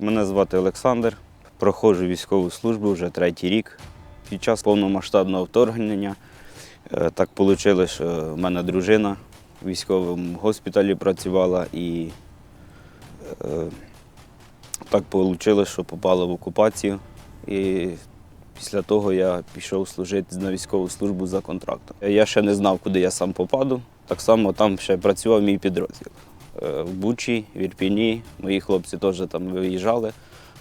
Мене звати Олександр, проходжу військову службу вже третій рік. Під час повномасштабного вторгнення е, так вийшло, що в мене дружина в військовому госпіталі працювала і е, так вийшло, що попала в окупацію. І після того я пішов служити на військову службу за контрактом. Я ще не знав, куди я сам попаду. Так само там ще працював мій підрозділ. Е, В Бучі, в Ірпіні. Мої хлопці теж там виїжджали.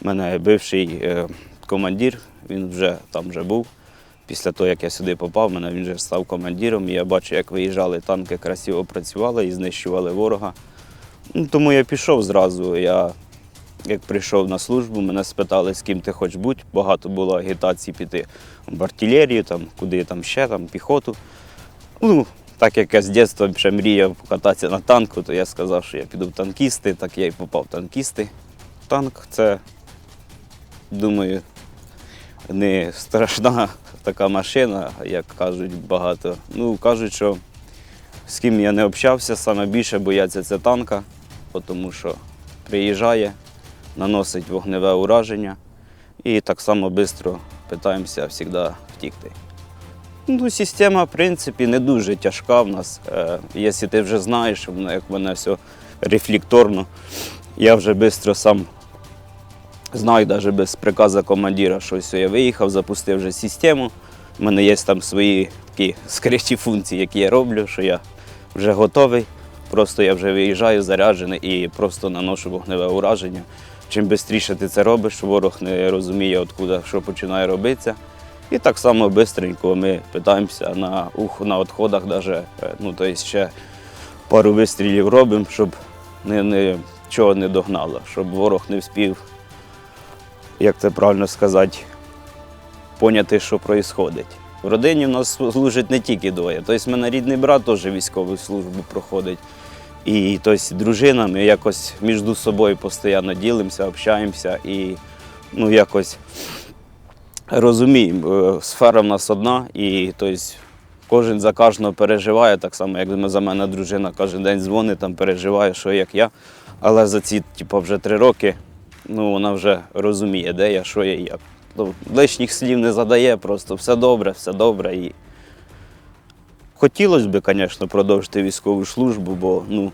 У мене бивший е, командир, він вже там вже був. Після того, як я сюди попав, мене він вже став командиром. Я бачу, як виїжджали танки, красиво працювали і знищували ворога. Ну, тому я пішов зразу. Я, як прийшов на службу, мене спитали, з ким ти хочеш бути. Багато було агітацій піти в артилерію, там, куди там ще, там, піхоту. Ну, так як я з дитинства ще мріяв покататися на танку, то я сказав, що я піду в танкісти, так я і попав в танкісти. Танк це, думаю, не страшна така машина, як кажуть багато. Ну, кажуть, що з ким я не общався, саме більше бояться це танка, тому що приїжджає, наносить вогневе ураження і так само швидко питаємося завжди втікти. Ну, система, в принципі, не дуже тяжка в нас. Е, якщо ти вже знаєш, як воно все рефлекторно, я вже швидко сам знаю, навіть без приказу командира, що все, я виїхав, запустив вже систему. У мене є там свої такі скриті функції, які я роблю, що я вже готовий. Просто я вже виїжджаю заряджений і просто наношу вогневе ураження. Чим швидше ти це робиш, ворог не розуміє, откуда що починає робитися. І так само швидко ми питаємося на ух, на відходах, даже, е, ну, тобто ще пару вистрілів робимо, щоб не, не, не догнало, щоб ворог не вспів, як це правильно сказати, поняти, що відбувається. В родині в нас служить не тільки двоє. Тобто, в мене рідний брат теж військову службу проходить. І тобто, дружина, ми якось між собою постійно ділимося, общаємося і ну, якось розуміємо, е, сфера в нас одна, і тобто, кожен за кожного переживає, так само, як за мене дружина кожен день дзвонить, там переживає, що як я. Але за ці типу, вже три роки ну, вона вже розуміє, де я, що я і як. Ну, лишніх слів не задає, просто все добре, все добре. І... Хотілося б, звісно, продовжити військову службу, бо ну,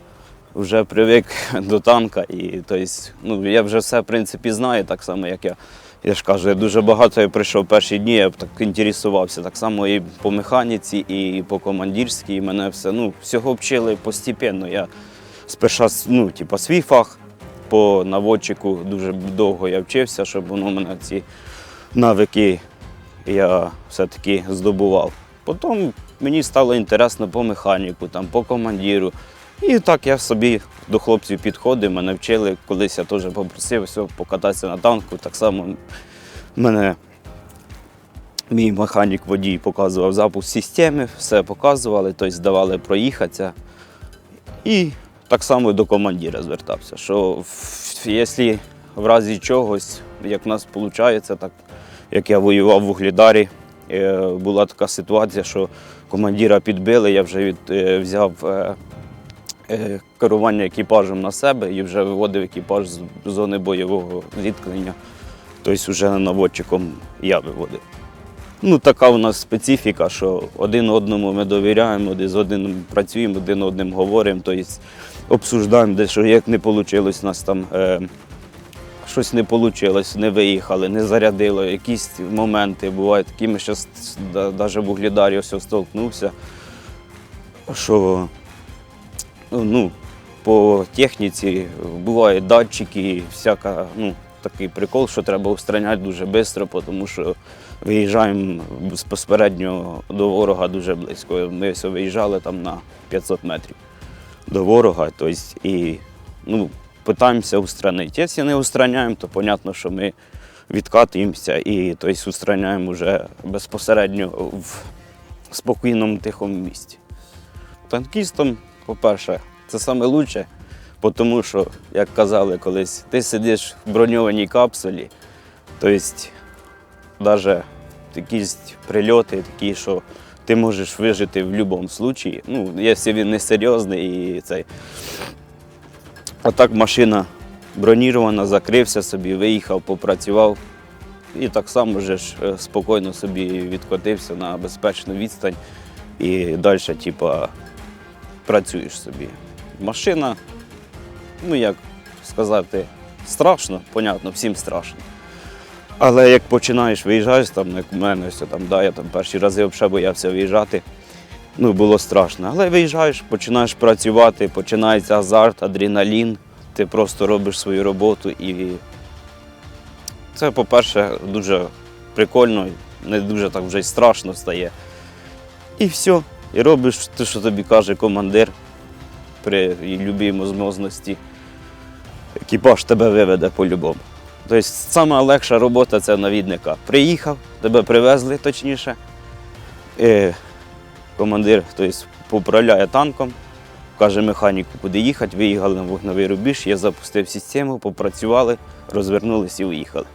вже привик до танка. І, тобто, ну, я вже все в принципі знаю, так само, як я. Я ж кажу, я дуже багато я прийшов перші дні, я так інтересувався. Так само і по механіці, і по командирській. І мене все ну, всього вчили постепенно. Я спершу ну, типу, свій фах по наводчику дуже довго я вчився, щоб воно мене ці навики я все-таки здобував. Потім мені стало інтересно по механіку, там, по командиру. І так я собі до хлопців підходив, мене вчили. Колись я теж попросив покататися на танку. Так само мене мій механік водій показував запуск системи, все показували, тобто давали проїхатися. І так само до командира звертався, що якщо в разі чогось, як в нас виходить, так як я воював в Углідарі, е, була така ситуація, що командира підбили, я вже від, е, взяв е, керування екіпажем на себе і вже виводив екіпаж з зони бойового зіткнення. Тобто вже наводчиком я виводив. Ну, така у нас специфіка, що один одному ми довіряємо, один з одним працюємо, один одним говоримо, тобто обсуждаємо, де що як не вийшло, у нас там е, щось не вийшло, не виїхали, не зарядило, якісь моменти бувають такі. Ми зараз навіть в Углідарі ось столкнувся, що ну, по техніці бувають датчики, всяка, ну, такий прикол, що треба устраняти дуже швидко, тому що виїжджаємо безпосередньо до ворога дуже близько. Ми ось виїжджали там на 500 метрів до ворога, тобто, і ну, питаємося устранити. Якщо не устраняємо, то зрозуміло, що ми відкатуємося і тобто, устраняємо вже безпосередньо в спокійному тихому місці. Танкістом, по-перше, це найкраще, тому що, як казали колись, ти сидиш в броньованій капсулі, тобто навіть якісь прильоти такі, що ти можеш вижити в будь-якому випадку, ну, якщо він не серйозний і цей. А так машина броніровано, закрився собі, виїхав, попрацював. І так само вже ж е, спокійно собі відкотився на безпечну відстань і далі, типа, працюєш собі. Машина, ну як сказати, страшно, понятно, всім страшно. Але як починаєш виїжджаєш, там, як у мене ось там, да, я там перші рази взагалі боявся виїжджати. Ну, було страшно. Але виїжджаєш, починаєш працювати, починається азарт, адреналін, ти просто робиш свою роботу і це, по-перше, дуже прикольно, не дуже так вже й страшно стає. І все. І робиш те, що тобі каже командир при будь-якій можливості. Екіпаж тебе виведе по-любому. Тобто сама легша робота це навідника. Приїхав, тебе привезли точніше. Е, командир тобто, поуправляє танком, каже механіку, куди їхати, виїхали на вогневий рубіж, я запустив систему, попрацювали, розвернулися і уїхали.